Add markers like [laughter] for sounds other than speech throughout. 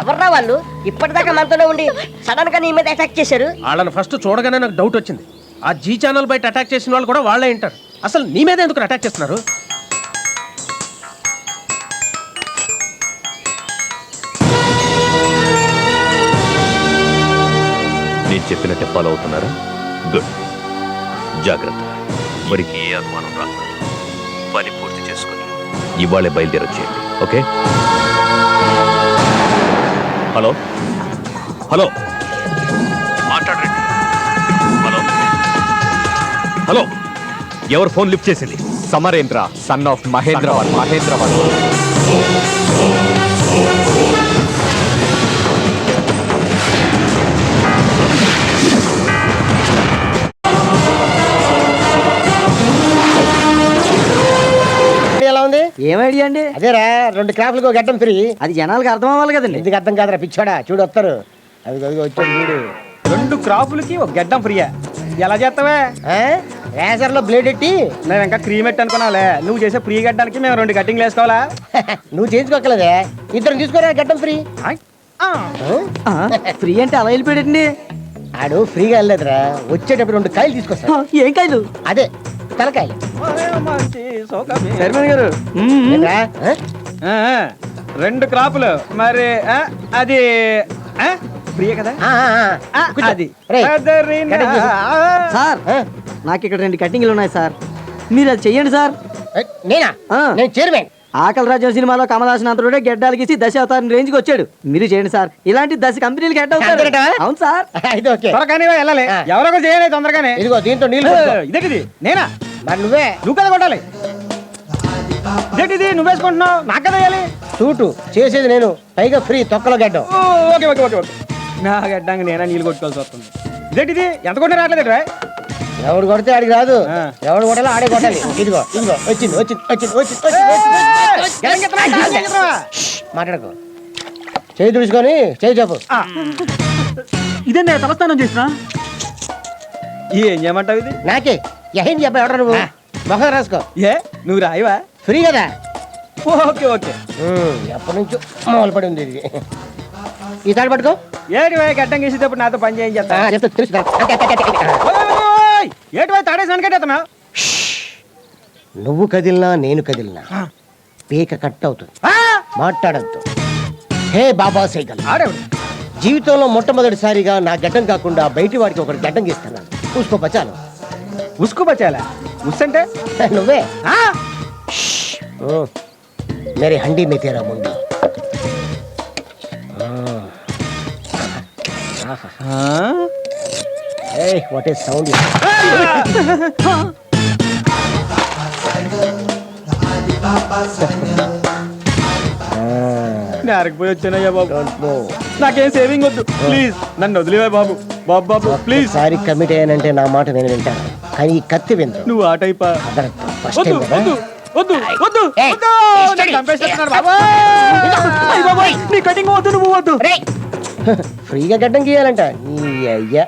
ఎవర్రా వాళ్ళు? ఇప్పటిదాకా మనతోనే ఉండి సడన్గా నీ మీద అటాక్ చేశారు? వాళ్ళని ఫస్ట్ చూడగానే నాకు డౌట్ వచ్చింది. ఆ జీ ఛానల్ బయట అటాక్ చేసిన వాళ్ళు కూడా వాళ్ళే ఉంటారు అసలు నీ మీద ఎందుకు అటాక్ చేస్తున్నారు? నేను చెప్పినట్టే ఫాలో అవుతున్నారా? గుడ్ జాగ్రత్త. మరికి ఏ అనుమానం రాకూడదు. పని పూర్తి చేసుకుని ఇవాళే బయలుదేరొచ్చేయండి. Okay hello. హలో. మాట్లాడండి. హలో. హలో. ఎవరు ఫోన్ లిఫ్ట్ చేసింది? Samarendra son of Mahendra one Mahendra ఏం ఐడియా అండి? అదేరా రెండు క్రాఫ్లకు గడ్డం ఫ్రీ అది జనాలకు అర్థం అవ్వాలి కదండి. ఎందుకు అర్థం కాదురా పిచ్చోడా? చూడు వస్తారు అది అది వచ్చాడు చూడు రెండు క్రాపులకి ఒక గడ్డం ఫ్రీయా. ఎలా చేస్తావే? రేసర్లో బ్లేడ్ ఎట్టి? నేను ఇంకా క్రీమ్ ఎట్ అనుకున్నావులే. నువ్వు చేసే ఫ్రీ గడ్డానికి మేము రెండు కటింగ్లు వేసుకోవాలా? [laughs] నువ్వు చేయించుకోకలేదే? ఇద్దరు తీసుకోరా గడ్డం ఫ్రీ? ఫ్రీ అంటే అలా వెళ్ళిపోయాడండి. ఆడు ఫ్రీగా వెళ్ళలేదురా. వచ్చేటప్పుడు రెండు కాయలు తీసుకొస్తా ఏం కాయలు? అదే తలకాయలు. చైర్మన్ గారు. రెండు క్రాపులు. మరి ఆ, అది కదా. అది. సార్? నాకు ఇక్కడ రెండు కటింగ్లు ఉన్నాయి సార్. మీరు అది చెయ్యండి సార్. నేనా? ఆ. నేను చైర్మన్. ఆకలి రాజ్యం సినిమాలో కమల్ హాసన్ అంతరుడే గెడ్డాలకి దశ అవతారం రేంజ్కి వచ్చాడు. మీరు చేయండి సార్. ఇలాంటి దశ కంపెనీలు హెడ్ అవుతారు? అవును సార్. [laughs] ఇది ఓకే. త్వరగానే వెళ్ళాలి. చేయాలి తొందరగానే. ఇదిగో దీంతో నీళ్ళు. ఇదేంటిది? నేనా? మరి నువ్వే. నువ్వు కదా కొట్టాలి? ఇదేంటిది నువ్వు వేసుకుంటున్నావు నాకు కదా వేయాలి? సూటు. చేసేది నేను. పైగా ఫ్రీ తొక్కలో గడ్డం. Okay okay okay okay. నా గడ్డంగా నేనా నీళ్ళు కొట్టుకోవాల్సి వస్తుంది. ఇదేంటిది? ఎంత కొట్టినా రావట్లేదు రా. ఎవడు కొడితే ఆడికి రాదు. ఎవడు కొట్టాలో ఆడే కొట్టాలి. ఇదిగో ఇదిగో వచ్చింది వచ్చింది వచ్చింది వచ్చింది మాట్లాడకు. చేయి తుడుచుకొని చేయి చెప్పు. ఇదే నేను తలస్నానం చేసిన? ఏం చేయమంటావు ఇది? నాకే. ఏం చెప్పా ఎవడ నువ్వు? మొహం రాసుకో. ఏ? నువ్వు రాయవా? ఫ్రీ కదా? Okay okay. ఎప్పటి నుంచో మొదలు పడి ఉంది ఇది. ఈ తాడు పట్టుకో. ఏటి వాయి గడ్డం గీసేటప్పుడు నాతో పని చేయం ఆ, చెప్తా తెలుసు. ఏటి వాయి తాడేసి వెనకట్టేస్తున్నా నువ్వు కదిలినా నేను కదిలినా. పీక కట్ అవుతుంది. మాట్లాడద్దు. హే బాబా సైకిల్. ఆడేవాడు. జీవితంలో మొట్టమొదటిసారిగా నా గడ్డం కాకుండా బయటి వాడికి ఒకటి గడ్డం గీస్తున్నాను చూసుకో బచాలు. ఉసుకు బచాలా ఉస్ అంటే [laughs] నువ్వే Mary handi May Tera ముండి what a sound నేరకపోయి వచ్చానయ్యా బాబు. నాకేం సేవింగ్ వద్దు. ప్లీజ్ నన్ను వదిలేవా బాబు. బాబు బాబు ప్లీజ్ సారీ కమిట్ అయ్యానంటే నా మాట నేను వింటాను. కానీ ఈ కత్తి విందు. నువ్వు ఆ టైపా? అదరద్దు ఫస్ట్ వద్దు టైం కదా? వద్దు వద్దు వద్దు ఏయ్, వద్దు! ఇష్టడి. నన్ను చంపేసేస్తున్నారు బాబు అయ్ బాబోయ్, నీ కటింగ్ వద్దు నువ్వు వద్దు! రేయ్! ఫ్రీగా గడ్డం గీయాలంట. నీ అయ్యా.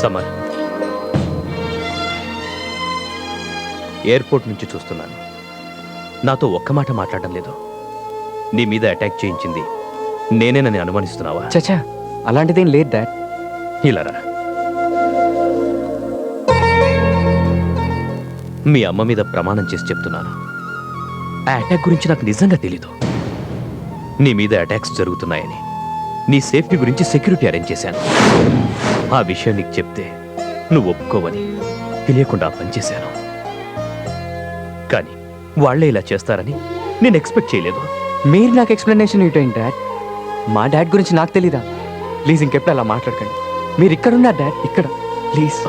సమర్. ఎయిర్పోర్ట్ నుంచి చూస్తున్నాను. నాతో ఒక్క మాట మాట్లాడడం లేదు. నీ మీద అటాక్ చేయించింది నేనేనని అనుమానిస్తున్నావా? చచా అలాంటిదేం లేదు డాడ్. ఇలా మీ అమ్మ మీద ప్రమాణం చేసి చెప్తున్నాను. ఆ అటాక్ గురించి నాకు నిజంగా తెలీదు. నీ మీద అటాక్స్ జరుగుతున్నాయని నీ సేఫ్టీ గురించి సెక్యూరిటీ అరేంజ్ చేశాను. ఆ విషయం నీకు చెప్తే నువ్వు ఒప్పుకోవని తెలియకుండా ఆ పని చేశాను. కానీ వాళ్ళే ఇలా చేస్తారని నేను ఎక్స్పెక్ట్ చేయలేదు. మీరు నాకు ఎక్స్ప్లెనేషన్ ఇవ్వండి డాడ్? మా డాడ్ గురించి నాకు తెలీదా? ప్లీజ్ ఇంకెప్పుడు అలా మాట్లాడకండి. మీరు ఇక్కడ ఉన్నారు డాడ్ ఇక్కడ. Please.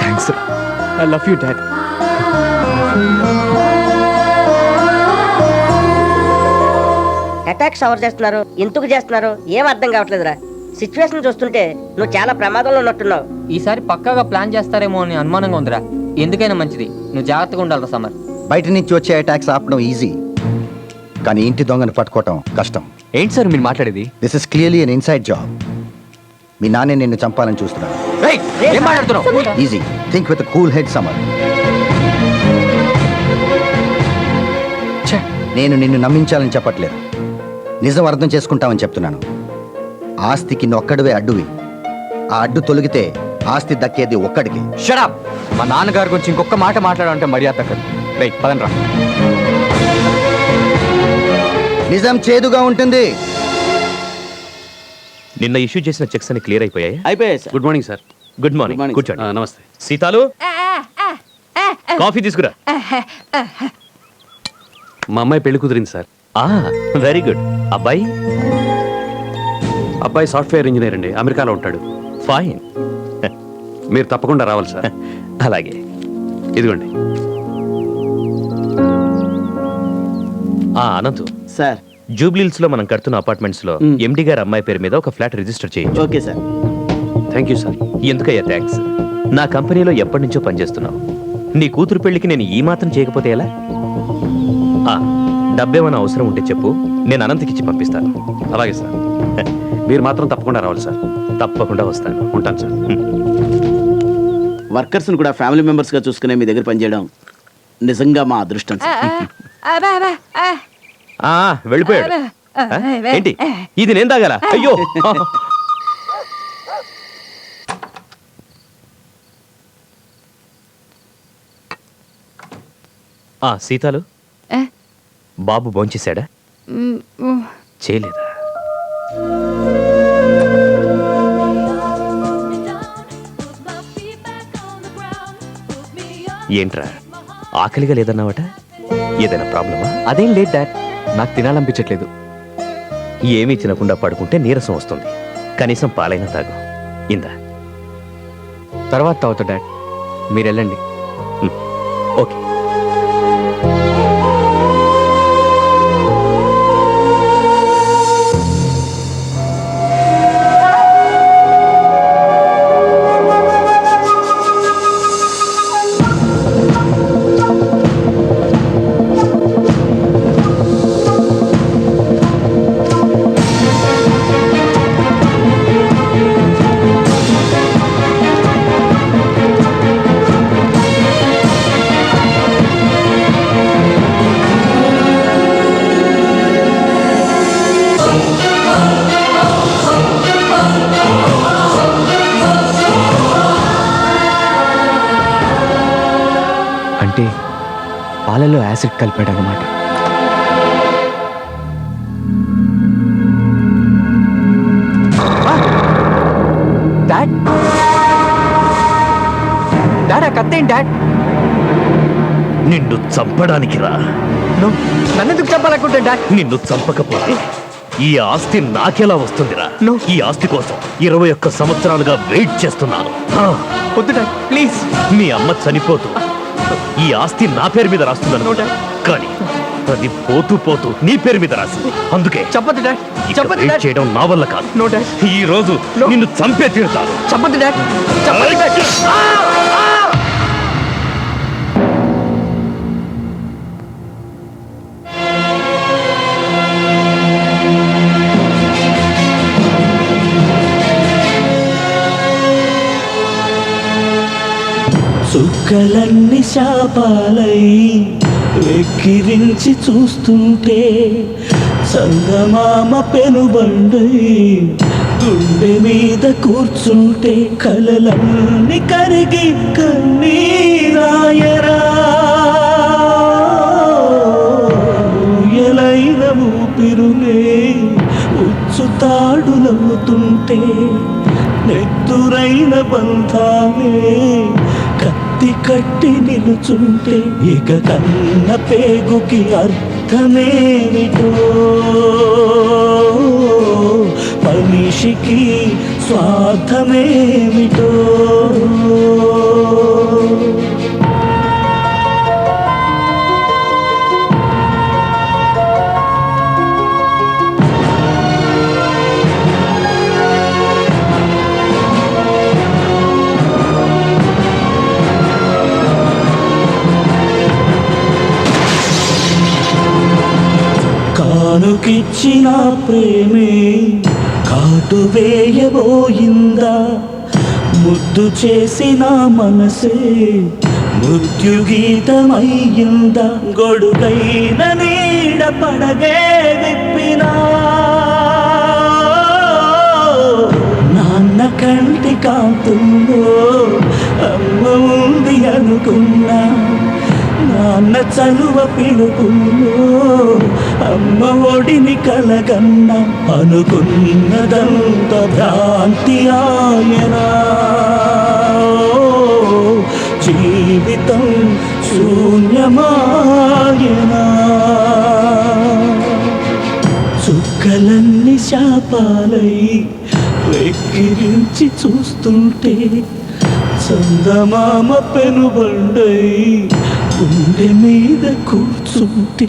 Thanks I love you dad. Attacks ఎవరు చేస్తున్నారు ఎందుకు చేస్తున్నారు ఏం అర్థం కావట్లేదురా. సిచ్యువేషన్ చూస్తుంటే నువ్వు చాలా ప్రమాదంలో ఉన్నట్టున్నావు. ఈసారి పక్కాగా ప్లాన్ చేస్తారేమో అని అనుమానంగా ఉందిరా. ఎందుకైనా మంచిది. నువ్వు జాగ్రత్తగా ఉండాలి సమర్. బయట నుంచి వచ్చే అటాక్స్ ఆపడం ఈజీ. కానీ ఇంటి దొంగను పట్టుకోవటం కష్టం. ఏంటి సార్ మీరు మాట్లాడేది? This is clearly an inside job మీ నాన్నే నిన్ను చంపాలని చూస్తున్నాడు ఏయ్, ఏం మాట్లాడుతున్నావు? Easy think with cool head Samar. ఛే, నేను నిన్ను నమ్మించాలని చెప్పట్లేదు. నిజం అర్థం చేసుకుంటామని చెప్తున్నాను. ఆస్తికి నొక్కడివే అడ్డువి. ఆ అడ్డు తొలగితే ఆస్తి దక్కేది ఒక్కడికి. Shut up. మా నాన్నగారి గురించి ఇంకొక మాట మాట్లాడాలంటే మర్యాద దక్కదు పదండ్రా. నిజం చేదుగా ఉంటుంది. నిన్న ఇష్యూ చేసిన చెక్స్ అని క్లియర్ అయిపోయాయి? అయిపోయాయి sir. Good morning sir. Good morning. morning, కూర్చోండి. నమస్తే. సీతాలు? కాఫీ తీసుకురా. మా అమ్మాయి పెళ్ళి కుదిరింది సార్. ఆ వెరీ గుడ్. అబ్బాయి? అబ్బాయి సాఫ్ట్వేర్ ఇంజనీర్ అండి. అమెరికాలో ఉంటాడు. ఫైన్. మీరు తప్పకుండా రావాలి సార్. [laughs] అలాగే. ఇదిగోండి. ఆ అనంతు. సార్. జూబ్లీల్స్లో మనం కడుతున్న అపార్ట్మెంట్స్లో. ఎండి గారి అమ్మాయి పేరు మీద ఒక ఫ్లాట్ రిజిస్టర్ చేయించు. Okay sir. Thank you sir. ఎందుకయ్యా థ్యాంక్స్? నా కంపెనీలో ఎప్పటి నుంచో పనిచేస్తున్నావు. నీ కూతురు పెళ్ళికి నేను ఈ మాత్రం చేయకపోతే ఎలా? డబ్బేమైనా అవసరం ఉంటే చెప్పు. నేను అనంతకిచ్చి పంపిస్తాను. అలాగే సార్. మీరు మాత్రం తప్పకుండా రావాలి సార్. తప్పకుండా వస్తాను. ఉంటాను సార్. వర్కర్స్ని కూడా ఫ్యామిలీ మెంబర్స్గా చూసుకునే మీ దగ్గర పనిచేయడం నిజంగా మా అదృష్టం సార్. ఆ వెళ్ళిపోయాడు. ఆ, ఏంటి? ఇది నేను తాగాల? అయ్యో. ఆ సీతాలు? బాబు భోంచేశాడా? చేయలేదా? ఏంట్రా? ఆకలిగా లేదన్నావట? ఏదైనా ప్రాబ్లమా? అదేం లేదు డాడ్. నాకు తినాలనిపించట్లేదు. ఏమీ తినకుండా పడుకుంటే నీరసం వస్తుంది. కనీసం పాలైనా తాగు. ఇందా. తర్వాత తాగుతా డాడ్. మీరు వెళ్ళండి. ఓకే. యాసిడ్ కలిపాడు అనమాట డాడ్ డాడ్ ఆ కత్తి ఏంటి డాడ్ నిన్ను చంపడానికి రా నువ్వు నన్ను ఎందుకు చెప్పాలనుకుంటా డాడ్ నిన్ను చంపకపోతే ఈ ఆస్తి నాకెలా వస్తుందిరా. ఈ ఆస్తి కోసం ఇరవై ఒక్క సంవత్సరాలుగా వెయిట్ చేస్తున్నాను. వద్దు డాడ్ ప్లీజ్ మీ అమ్మ చనిపోతూ ఈ ఆస్తి నా పేరు మీద రాస్తుందను కానీ అది పోతూ పోతూ నీ పేరు మీద రాసింది. అందుకే చెప్పొద్దు డాడ్. డాడ్. చేయడం నా వల్ల కాదు. నో డాడ్ ఈ రోజు. నిన్ను చంపే తీరుతాను. చెప్పొద్దు డాడ్. చుక్కలన్నీ శాపాలై వెక్కిరించి చూస్తుంటే సంగమామ పెనుబండై గుండె మీద కూర్చుంటే కలలన్నీ కరిగి కన్నీరాయరా. ఎలైన ఊపిరులే ఉచ్చుతాడులవుతుంటే నెత్తురైన బంధాలే కత్తి కట్టి నిలుచుంటే ఇక కన్న పేగుకి అర్థమేమిటో? మనిషికి స్వార్థమేమిటో? కాను ప్రేమే కాటు వేయబోయిందా ముద్దు చేసిన మనసే మృత్యుగీతమయ్యిందా గొడుగైన నీడ పడగే విప్పినా? నాన్న కంటి కాంతుల్లో చలువ పిలుపుల్లో అమ్మ ఒడిని కలగన్న అనుకున్నదంత భ్రాంతి ఆయనా. జీవితం శూన్యమాయనా. చుక్కలన్నీ శాపాలై వెక్కిరించి చూస్తుంటే చందమామ పెనుబండై గుండె మీద కూర్చుంటే